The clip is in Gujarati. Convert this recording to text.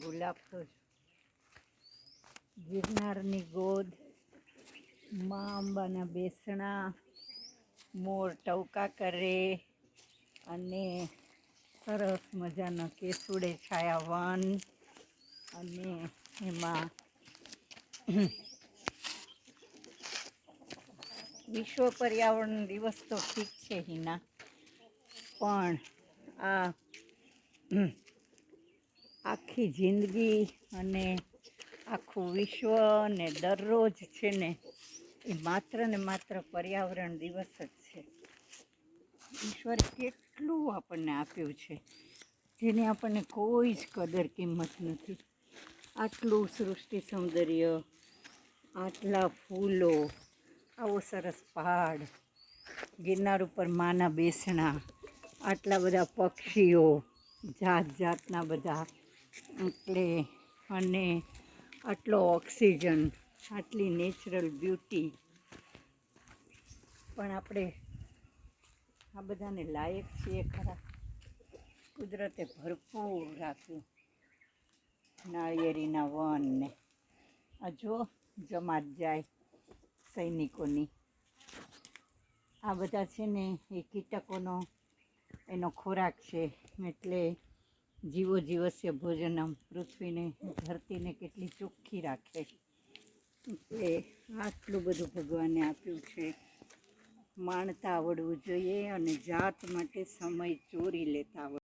ગુલાબ ફૂલ ગિરનારની ગોદ મા અંબાના બેસણા, મોર ટવકા કરે અને સરસ મજાના કેસુડે છાયા વન અને એમાં વિશ્વ પર્યાવરણ દિવસ તો ઠીક છે, હિના. પણ આ આખી જિંદગી અને આખું વિશ્વ ને દરરોજ છે ને એ માત્ર ને માત્ર પર્યાવરણ દિવસ જ છે. ઈશ્વરે કેટલું આપણને આપ્યું છે, જેની આપણને કોઈ જ કદર કિંમત નથી. આટલું સૃષ્ટિ સૌંદર્ય, આટલા ફૂલો, આવો સરસ પહાડ, ગિરનાર ઉપર માના બેસણા, આટલા બધા પક્ષીઓ જાત જાતના બધા એટલે અને આટલો ઓક્સિજન, આટલી નેચરલ બ્યુટી. પણ આપણે આ બધાને લાયક છીએ ખરા. કુદરતે ભરપૂર રાખ્યું નાળિયેરીના વનને. આ જો જમાત જાય સૈનિકોની. આ બધા છે ને એ કીટકોનો એનો ખોરાક છે, એટલે જીવો જીવસ્ય ભોજનમ, પૃથ્વીને ધરતીને કેટલી ચોખ્ખી રાખે. એટલે આટલું બધું ભગવાને આપ્યું છે. માણતા આવડવું જોઈએ અને જાત માટે સમય ચોરી લેતા આવડવું